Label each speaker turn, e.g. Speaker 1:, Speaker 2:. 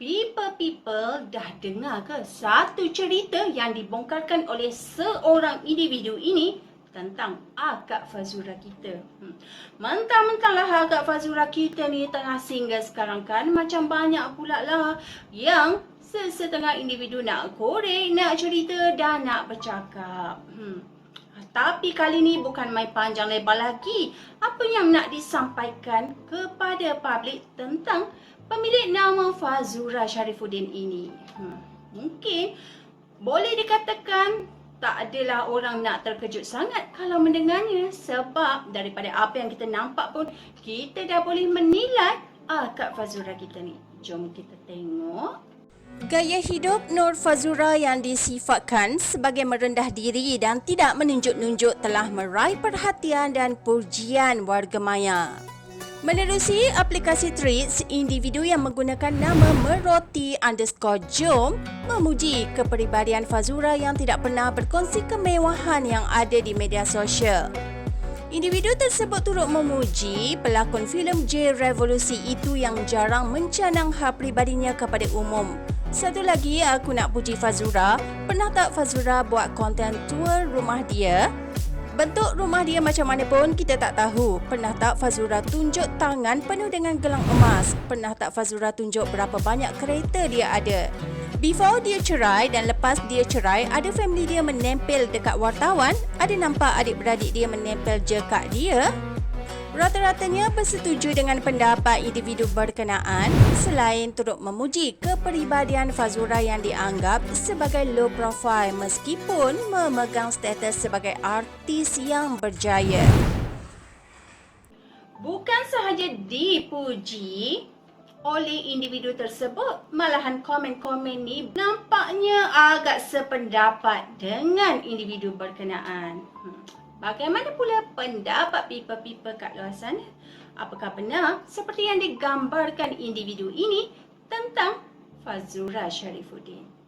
Speaker 1: People-people dah dengar ke satu cerita yang dibongkarkan oleh seorang individu ini tentang akak Fazura kita. Hmm. Mentang-mentanglah akak Fazura kita ni tengah single sekarang kan macam banyak pula lah yang sesetengah individu nak korek, nak cerita dan nak bercakap. Hmm. Tapi kali ni bukan main panjang lebar lagi. Apa yang nak disampaikan kepada publik tentang pemilik nama Fazura Sharifuddin ini? Hmm. Mungkin boleh dikatakan tak adalah orang nak terkejut sangat kalau mendengarnya sebab daripada apa yang kita nampak pun kita dah boleh menilai akak Fazura kita ni. Jom kita tengok
Speaker 2: Gaya hidup Nur Fazura yang disifatkan sebagai merendah diri dan tidak menunjuk-nunjuk telah meraih perhatian dan pujian warga maya. Menerusi aplikasi Threads, individu yang menggunakan nama meroti underscore jom memuji kepribadian Fazura yang tidak pernah berkongsi kemewahan yang ada di media sosial. Individu tersebut turut memuji pelakon filem J Revolusi itu yang jarang mencanang hal pribadinya kepada umum. Satu lagi aku nak puji Fazura. Pernah tak Fazura buat konten tour rumah dia? Bentuk rumah dia macam mana pun kita tak tahu. Pernah tak Fazura tunjuk tangan penuh dengan gelang emas? Pernah tak Fazura tunjuk berapa banyak kereta dia ada? Before dia cerai dan lepas dia cerai, ada family dia menempel dekat wartawan? Ada nampak adik-beradik dia menempel je kat dia? Rata-ratanya bersetuju dengan pendapat individu berkenaan selain turut memuji kepribadian Fazura yang dianggap sebagai low profile meskipun memegang status sebagai artis yang berjaya.
Speaker 1: Bukan sahaja dipuji oleh individu tersebut, malahan komen-komen ni nampaknya agak sependapat dengan individu berkenaan. Hmm. Bagaimana pula pendapat people-people kat luar sana? Apakah benar seperti yang digambarkan individu ini tentang Fazura Sharifuddin?